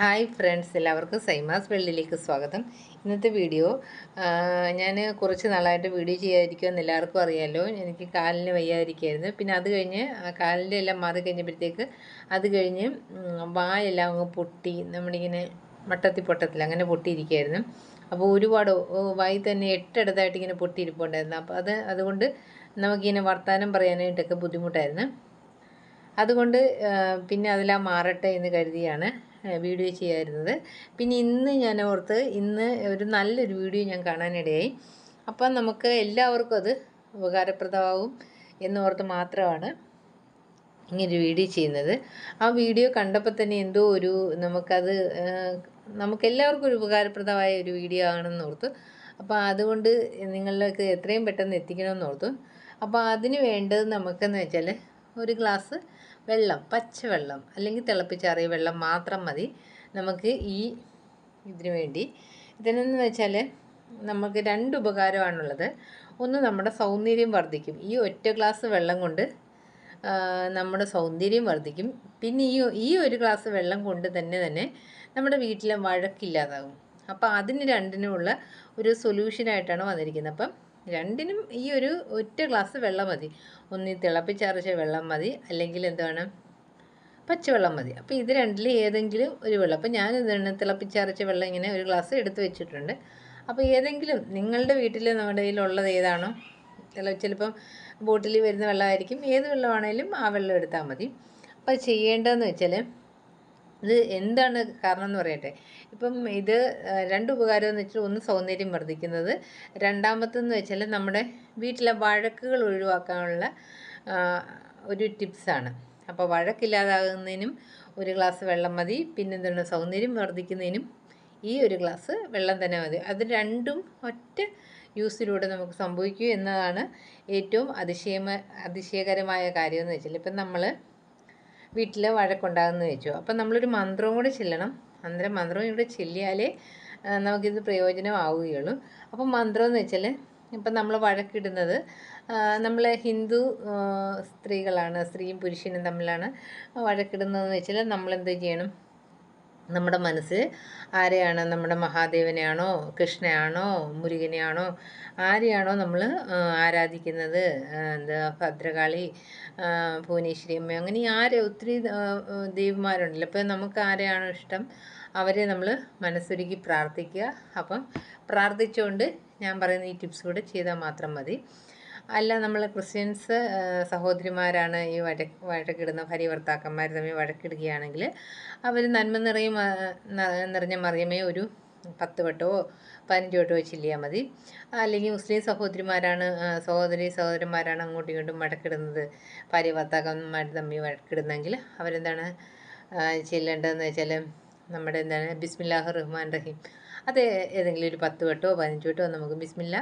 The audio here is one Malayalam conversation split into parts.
ഹായ് ഫ്രണ്ട്സ് എല്ലാവർക്കും സൈമാസ് വെള്ളിലേക്ക് സ്വാഗതം. ഇന്നത്തെ വീഡിയോ ഞാൻ കുറച്ച് നാളായിട്ട് വീഡിയോ ചെയ്യാതിരിക്കുമെന്ന് എല്ലാവർക്കും അറിയാമല്ലോ എനിക്ക് കാലിന് വയ്യാതിരിക്കുകയായിരുന്നു പിന്നെ അത് കഴിഞ്ഞ് കാലിന്റെ എല്ലാം മാറി കഴിഞ്ഞപ്പോഴത്തേക്ക് അത് കഴിഞ്ഞ് വായെല്ലാം അങ്ങ് പൊട്ടി നമ്മളിങ്ങനെ മട്ടത്തി പൊട്ടത്തിൽ അങ്ങനെ പൊട്ടിയിരിക്കുകയായിരുന്നു അപ്പോൾ ഒരുപാട് വായി തന്നെ എട്ടിടത്തായിട്ട് ഇങ്ങനെ പൊട്ടിയിരിപ്പുണ്ടായിരുന്നു. അപ്പോൾ അത് അതുകൊണ്ട് നമുക്കിങ്ങനെ വർത്തമാനം പറയാനായിട്ടൊക്കെ ബുദ്ധിമുട്ടായിരുന്നു. അതുകൊണ്ട് പിന്നെ അതെല്ലാം മാറട്ടെ എന്ന് കരുതിയാണ് വീഡിയോ ചെയ്യാതിരുന്നത് പിന്നെ ഇന്ന് ഞാൻ ഓർത്ത് ഇന്ന് ഒരു നല്ലൊരു വീഡിയോ ഞാൻ കാണാനിടയായി. അപ്പം നമുക്ക് എല്ലാവർക്കും അത് ഉപകാരപ്രദമാവും എന്നോർത്ത് മാത്രമാണ് ഇങ്ങനൊരു വീഡിയോ ചെയ്യുന്നത്. ആ വീഡിയോ കണ്ടപ്പോൾ തന്നെ എന്തോ ഒരു നമുക്കത് നമുക്കെല്ലാവർക്കും ഒരു ഉപകാരപ്രദമായ ഒരു വീഡിയോ ആണെന്ന് ഓർത്തു. അപ്പോൾ അതുകൊണ്ട് നിങ്ങളിലേക്ക് എത്രയും പെട്ടെന്ന് എത്തിക്കണമെന്ന് ഓർത്തു. അപ്പോൾ അതിന് വേണ്ടത് നമുക്കെന്ന് വെച്ചാൽ ഒരു ഗ്ലാസ് വെള്ളം പച്ചവെള്ളം അല്ലെങ്കിൽ തിളപ്പിച്ചാറിയ വെള്ളം മാത്രം മതി. നമുക്ക് ഈ ഇതിനു വേണ്ടി. ഇതിനെന്ന് വെച്ചാൽ നമുക്ക് രണ്ട് ഉപകാരമാണുള്ളത്. ഒന്ന് നമ്മുടെ സൗന്ദര്യം വർദ്ധിക്കും. ഈ ഒറ്റ ഗ്ലാസ് വെള്ളം കൊണ്ട് നമ്മുടെ സൗന്ദര്യം വർദ്ധിക്കും. പിന്നെ ഈ ഈ ഒരു ഗ്ലാസ് വെള്ളം കൊണ്ട് തന്നെ തന്നെ നമ്മുടെ വീട്ടിലെ വഴക്കില്ലാതാകും അപ്പോൾ അതിന് രണ്ടിനുമുള്ള ഒരു സൊല്യൂഷനായിട്ടാണ് വന്നിരിക്കുന്നത്. അപ്പം രണ്ടിനും ഈ ഒരു ഒറ്റ ഗ്ലാസ് വെള്ളം മതി. ഒന്ന് തിളപ്പിച്ചരച്ച വെള്ളം മതി. അല്ലെങ്കിൽ എന്താണ്? പച്ചവെള്ളം മതി. അപ്പോൾ ഇത് രണ്ടിൽ ഏതെങ്കിലും ഒരു വെള്ളം. അപ്പോൾ ഞാൻ ഇതാണ് തിളപ്പിച്ചരച്ച വെള്ളം ഇങ്ങനെ ഒരു ഗ്ലാസ് എടുത്ത് വെച്ചിട്ടുണ്ട്. അപ്പോൾ ഏതെങ്കിലും നിങ്ങളുടെ വീട്ടിൽ നമ്മുടെ കയ്യിലുള്ളത് ഏതാണോ? ചില ചിലപ്പം ബോട്ടിൽ വരുന്ന വെള്ളമായിരിക്കും. ഏത് വെള്ളമാണേലും ആ വെള്ളം എടുത്താൽ മതി. അപ്പോൾ ചെയ്യേണ്ടതെന്ന് വെച്ചാൽ ഇത് എന്താണ് കാരണം എന്ന് പറയട്ടെ? ഇപ്പം ഇത് രണ്ട് ഉപകാരം എന്ന് വെച്ചാൽ ഒന്ന് സൗന്ദര്യം വർദ്ധിക്കുന്നത്. രണ്ടാമത്തെന്ന് വെച്ചാൽ നമ്മുടെ വീട്ടിലെ വഴക്കുകൾ ഒഴിവാക്കാനുള്ള ഒരു ടിപ്സാണ് അപ്പോൾ വഴക്കില്ലാതാകുന്നതിനും ഒരു ഗ്ലാസ് വെള്ളം മതി. പിന്നെന്താണ് സൗന്ദര്യം വർദ്ധിക്കുന്നതിനും ഈ ഒരു ഗ്ലാസ് വെള്ളം തന്നെ മതി. അത് രണ്ടും ഒറ്റ യൂസിലൂടെ നമുക്ക് സംഭവിക്കൂ എന്നതാണ് ഏറ്റവും അതിശയമ അതിശയകരമായ കാര്യം എന്ന് വെച്ചാൽ ഇപ്പം നമ്മൾ വീട്ടിൽ വഴക്കുണ്ടാകുന്നു വെച്ചു അപ്പം നമ്മളൊരു മന്ത്രവും കൂടി ചെല്ലണം. അന്നേരം മന്ത്രവും ഇവിടെ ചെല്ലിയാലേ നമുക്കിത് പ്രയോജനമാവുകയുള്ളൂ. അപ്പം മന്ത്രം എന്ന് വെച്ചാൽ ഇപ്പം നമ്മൾ വഴക്കിടുന്നത് നമ്മൾ ഹിന്ദു സ്ത്രീകളാണ് സ്ത്രീയും പുരുഷനും തമ്മിലാണ് വഴക്കിടുന്നതെന്ന് വെച്ചാൽ നമ്മളെന്ത് ചെയ്യണം? നമ്മുടെ മനസ്സ് ആരെയാണ് നമ്മുടെ മഹാദേവനെയാണോ കൃഷ്ണയാണോ മുരുകനെയാണോ ആരെയാണോ നമ്മൾ ആരാധിക്കുന്നത്? എന്താ ഭദ്രകാളി ഭുവനേശ്വരി അമ്മ അങ്ങനെ ആരെ ഒത്തിരി ദേവിമാരുണ്ടല്ലോ അപ്പോൾ നമുക്ക് ആരെയാണോ ഇഷ്ടം അവരെ നമ്മൾ മനസ്സൊരുക്കി പ്രാർത്ഥിക്കുക. അപ്പം പ്രാർത്ഥിച്ചുകൊണ്ട് ഞാൻ പറയുന്ന ഈ ടിപ്സ് കൂടെ ചെയ്താൽ മാത്രം മതി. അല്ല നമ്മൾ ക്രിസ്ത്യൻസ് സഹോദരിമാരാണ് ഈ വഴ വഴക്കിടുന്ന ഭാര്യ ഭർത്താക്കന്മാർ തമ്മിൽ വഴക്കിടുകയാണെങ്കിൽ അവർ നന്മ നിറയും നിറഞ്ഞ മറിയമേ ഒരു പത്ത് വട്ടമോ പതിനഞ്ച് വട്ടമോ ചില്ലിയാൽ മതി. അല്ലെങ്കിൽ മുസ്ലിം സഹോദരിമാരാണ് സഹോദരി സഹോദരന്മാരാണ് അങ്ങോട്ടും ഇങ്ങോട്ടും വഴക്കിടുന്നത്. ഭാര്യ ഭർത്താക്കന്മാർ തമ്മിൽ വഴക്കിടുന്നെങ്കിൽ അവരെന്താണ് ചെല്ലേണ്ടതെന്ന് വെച്ചാൽ നമ്മുടെ എന്താണ് ബിസ്മില്ലാഹ് റഹ്മാൻ റഹീം. അത് ഏതെങ്കിലും ഒരു പത്ത് വട്ടോ പതിനഞ്ച് വട്ടോ നമുക്ക് ബിസ്മില്ല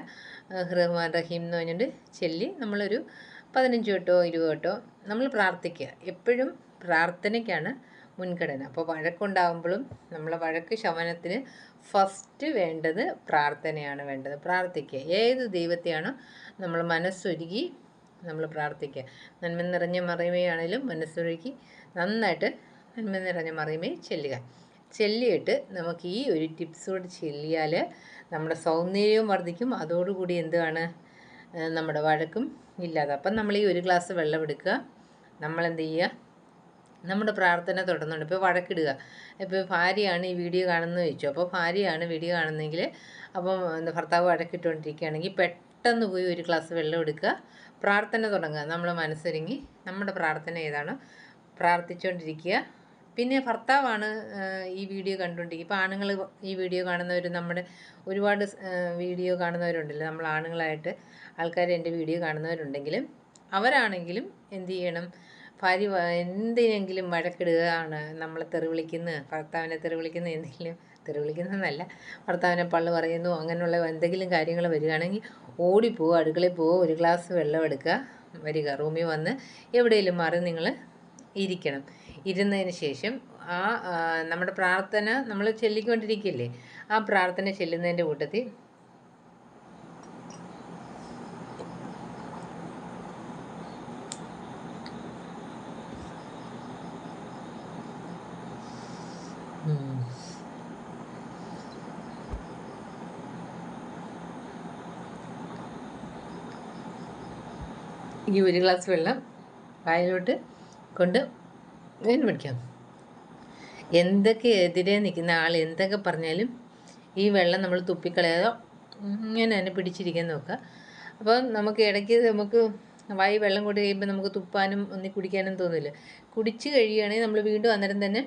ഹൃഹ്മാൻ റഹീം എന്ന് പറഞ്ഞിട്ട് ചൊല്ലി നമ്മളൊരു പതിനഞ്ച് വട്ടോ ഇരുപത് വട്ടോ നമ്മൾ പ്രാർത്ഥിക്കുക. എപ്പോഴും പ്രാർത്ഥനയ്ക്കാണ് മുൻഗണന. അപ്പോൾ വഴക്കുണ്ടാകുമ്പോഴും നമ്മളെ വഴക്ക് ശമനത്തിന് ഫസ്റ്റ് വേണ്ടത് പ്രാർത്ഥനയാണ് വേണ്ടത്. പ്രാർത്ഥിക്കുക. ഏത് ദൈവത്തെയാണോ നമ്മൾ മനസ്സൊരുക്കി നമ്മൾ പ്രാർത്ഥിക്കുക. നന്മ നിറഞ്ഞ മറിയുമയാണേലും മനസ്സൊരുക്കി നന്നായിട്ട് നന്മ നിറഞ്ഞ മറിയുമേ ചെല്ലുക. ചെല്ലിയിട്ട് നമുക്ക് ഈ ഒരു ടിപ്സ് കൂടെ ചെല്ലിയാൽ നമ്മുടെ സൗന്ദര്യവും വർദ്ധിക്കും. അതോടുകൂടി എന്തുവാണ്? നമ്മുടെ വഴക്കും ഇല്ലാതെ. അപ്പം നമ്മൾ ഈ ഒരു ഗ്ലാസ് വെള്ളം എടുക്കുക. നമ്മളെന്ത് ചെയ്യുക? നമ്മുടെ പ്രാർത്ഥന തുടർന്നുണ്ട്. ഇപ്പോൾ വഴക്കിടുക. ഇപ്പോൾ ഭാര്യയാണ് ഈ വീഡിയോ കാണുന്നത് വെച്ചു അപ്പോൾ ഭാര്യയാണ് വീഡിയോ കാണുന്നതെങ്കിൽ അപ്പം എന്താ ഭർത്താവ് വഴക്കിട്ടുകൊണ്ടിരിക്കുകയാണെങ്കിൽ പെട്ടെന്ന് പോയി ഒരു ഗ്ലാസ് വെള്ളം എടുക്കുക. പ്രാർത്ഥന തുടങ്ങുക. നമ്മൾ മനസ്സൊരുങ്ങി. നമ്മുടെ പ്രാർത്ഥന ഏതാണോ? പ്രാർത്ഥിച്ചുകൊണ്ടിരിക്കുക. പിന്നെ ഭർത്താവാണ് ഈ വീഡിയോ കണ്ടുകൊണ്ടിരിക്കുക ഇപ്പോൾ ആണുങ്ങൾ ഈ വീഡിയോ കാണുന്നവർ നമ്മുടെ ഒരുപാട് വീഡിയോ കാണുന്നവരുണ്ടല്ലോ നമ്മൾ ആണുങ്ങളായിട്ട് ആൾക്കാർ എന്റെ വീഡിയോ കാണുന്നവരുണ്ടെങ്കിലും അവരാണെങ്കിലും എന്ത് ചെയ്യണം? ഭാര്യ എന്തിനെങ്കിലും വഴക്കിടുകയാണ് നമ്മളെ തെറി വിളിക്കുന്നത് ഭർത്താവിനെ തെറി വിളിക്കുന്ന എന്തെങ്കിലും തെറി വിളിക്കുന്നതെന്നല്ല ഭർത്താവിനെ പള്ളു പറയുന്നു അങ്ങനെയുള്ള എന്തെങ്കിലും കാര്യങ്ങൾ വരികയാണെങ്കിൽ ഓടിപ്പോവുക അടുക്കളയിൽ പോവുക ഒരു ഗ്ലാസ് വെള്ളം എടുക്കുക വരിക റൂമിൽ വന്ന് എവിടെയെങ്കിലും മാറി നിങ്ങൾ ഇരിക്കണം. ഇരുന്നതിന് ശേഷം ആ നമ്മുടെ പ്രാർത്ഥന നമ്മൾ ചെല്ലിക്കൊണ്ടിരിക്കില്ലേ ആ പ്രാർത്ഥന ചെല്ലുന്നതിന്റെ കൂട്ടത്തിൽ ഈ ഒരു ഗ്ലാസ് വെള്ളം വായിലോട്ട് കൊണ്ട് വേണം പഠിക്കാം എന്തൊക്കെ എതിരെ നിൽക്കുന്ന ആൾ എന്തൊക്കെ പറഞ്ഞാലും ഈ വെള്ളം നമ്മൾ തുപ്പിക്കളയാതോ ഇങ്ങനെ തന്നെ പിടിച്ചിരിക്കാൻ നോക്കുക. അപ്പോൾ നമുക്ക് ഇടയ്ക്ക് നമുക്ക് വായി വെള്ളം കൂടി കഴിയുമ്പോൾ നമുക്ക് തുപ്പാനും ഒന്നി കുടിക്കാനും തോന്നില്ല. കുടിച്ച് കഴിയുകയാണെങ്കിൽ നമ്മൾ വീണ്ടും അന്നേരം തന്നെ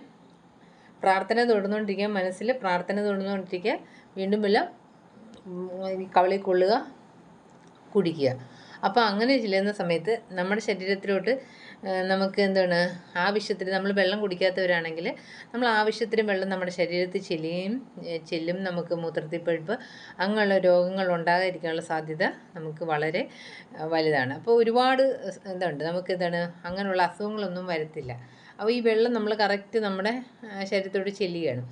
പ്രാർത്ഥന തുടർന്നുകൊണ്ടിരിക്കുക. മനസ്സിൽ പ്രാർത്ഥന തുടർന്നുകൊണ്ടിരിക്കുക. വീണ്ടും വെള്ളം കവളിൽ കൊള്ളുക കുടിക്കുക. അപ്പോൾ അങ്ങനെ ചെല്ലുന്ന സമയത്ത് നമ്മുടെ ശരീരത്തിലോട്ട് നമുക്ക് എന്താണ് ആവശ്യത്തിന് നമ്മൾ വെള്ളം കുടിക്കാത്തവരാണെങ്കിൽ നമ്മൾ ആവശ്യത്തിന് വെള്ളം നമ്മുടെ ശരീരത്തിൽ ചെല്ലുകയും ചെല്ലും നമുക്ക് മൂത്രത്തിൽ പഴുപ്പ് അങ്ങനെയുള്ള രോഗങ്ങൾ ഉണ്ടാകാതിരിക്കാനുള്ള സാധ്യത നമുക്ക് വളരെ വലുതാണ്. അപ്പോൾ ഒരുപാട് ഇതുണ്ട്. നമുക്ക് എന്താണ് അങ്ങനെയുള്ള അസുഖങ്ങളൊന്നും വരത്തില്ല. അപ്പോൾ ഈ വെള്ളം നമ്മൾ കറക്റ്റ് നമ്മുടെ ശരീരത്തോട് ചെല്ലുകയാണ്.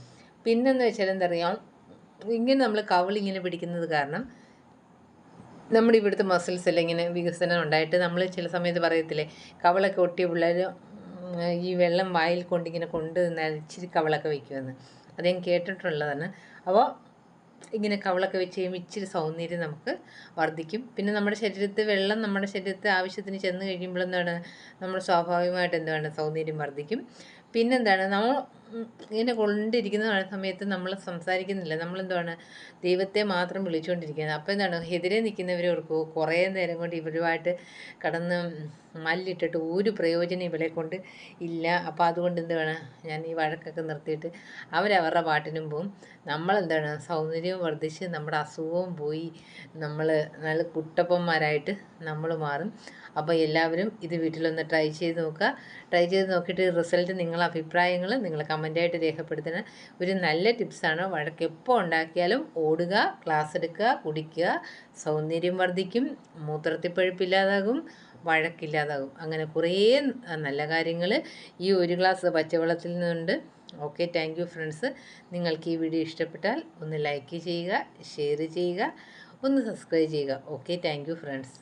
പിന്നെന്ന് വെച്ചാൽ എന്താ പറയുക ഇങ്ങനെ നമ്മൾ കവളിങ്ങനെ പിടിക്കുന്നത് കാരണം നമ്മുടെ ഇവിടുത്തെ മസിൽസ് എല്ലാം ഇങ്ങനെ വികസനം ഉണ്ടായിട്ട് നമ്മൾ ചില സമയത്ത് പറയത്തില്ലേ കവളൊക്കെ ഒട്ടിയ പിള്ളേർ ഈ വെള്ളം വായിൽ കൊണ്ടിങ്ങനെ കൊണ്ട് നരച്ചിരി കവളൊക്കെ വയ്ക്കുമെന്ന് ഞാൻ കേട്ടിട്ടുള്ളതാണ്. അപ്പോൾ ഇങ്ങനെ കവളൊക്കെ വെച്ച് കഴിയുമ്പോൾ ഇച്ചിരി സൗന്ദര്യം നമുക്ക് വർദ്ധിക്കും. പിന്നെ നമ്മുടെ ശരീരത്തിൽ വെള്ളം നമ്മുടെ ശരീരത്തിൽ ആവശ്യത്തിന് ചെന്ന് കഴിയുമ്പോൾ എന്താണ് നമ്മൾ സ്വാഭാവികമായിട്ട് എന്താണ്? സൗന്ദര്യം വർദ്ധിക്കും. പിന്നെന്താണ്? നമ്മൾ ഇങ്ങനെ കൊണ്ടിരിക്കുന്ന സമയത്ത് നമ്മൾ സംസാരിക്കുന്നില്ല. നമ്മളെന്താണ് ദൈവത്തെ മാത്രം വിളിച്ചുകൊണ്ടിരിക്കുന്നത്. അപ്പോൾ എന്താണ്? എതിരെ നിൽക്കുന്നവരെ ഓർക്കുമോ കുറേ നേരം കൊണ്ട് ഇവരുമായിട്ട് കടന്ന് മല്ലിട്ടിട്ട് ഒരു പ്രയോജനം ഇവളെ കൊണ്ട് ഇല്ല. അപ്പോൾ അതുകൊണ്ട് എന്താണ് ഞാൻ ഈ വഴക്കൊക്കെ നിർത്തിയിട്ട് അവരവരുടെ പാട്ടിനും പോവും. നമ്മളെന്താണ്? സൗന്ദര്യവും വർദ്ധിച്ച് നമ്മുടെ അസുഖവും പോയി. നമ്മൾ നല്ല കുട്ടപ്പന്മാരായിട്ട് നമ്മൾ മാറും. അപ്പോൾ എല്ലാവരും ഇത് വീട്ടിലൊന്ന് ട്രൈ ചെയ്ത് നോക്കുക. ട്രൈ ചെയ്ത് നോക്കിയിട്ട് റിസൾട്ട് നിങ്ങളുടെ അഭിപ്രായങ്ങൾ നിങ്ങൾ കമന്റായിട്ട് രേഖപ്പെടുത്തുന്ന ഒരു നല്ല ടിപ്സാണ്. വഴക്ക് എപ്പോൾ ഉണ്ടാക്കിയാലും ഓടുക ക്ലാസ് എടുക്കുക കുടിക്കുക സൗന്ദര്യം വർദ്ധിക്കും മൂത്രത്തിപ്പഴുപ്പില്ലാതാകും വഴക്കില്ലാതാകും. അങ്ങനെ കുറേ നല്ല കാര്യങ്ങൾ ഈ ഒരു ഗ്ലാസ് പച്ചവെള്ളത്തിൽ നിന്നുണ്ട്. Okay thank you friends. നിങ്ങൾക്ക് ഈ വീഡിയോ ഇഷ്ടപ്പെട്ടാൽ ഒന്ന് ലൈക്ക് ചെയ്യുക ഷെയർ ചെയ്യുക ഒന്ന് സബ്സ്ക്രൈബ് ചെയ്യുക. Okay thank you friends.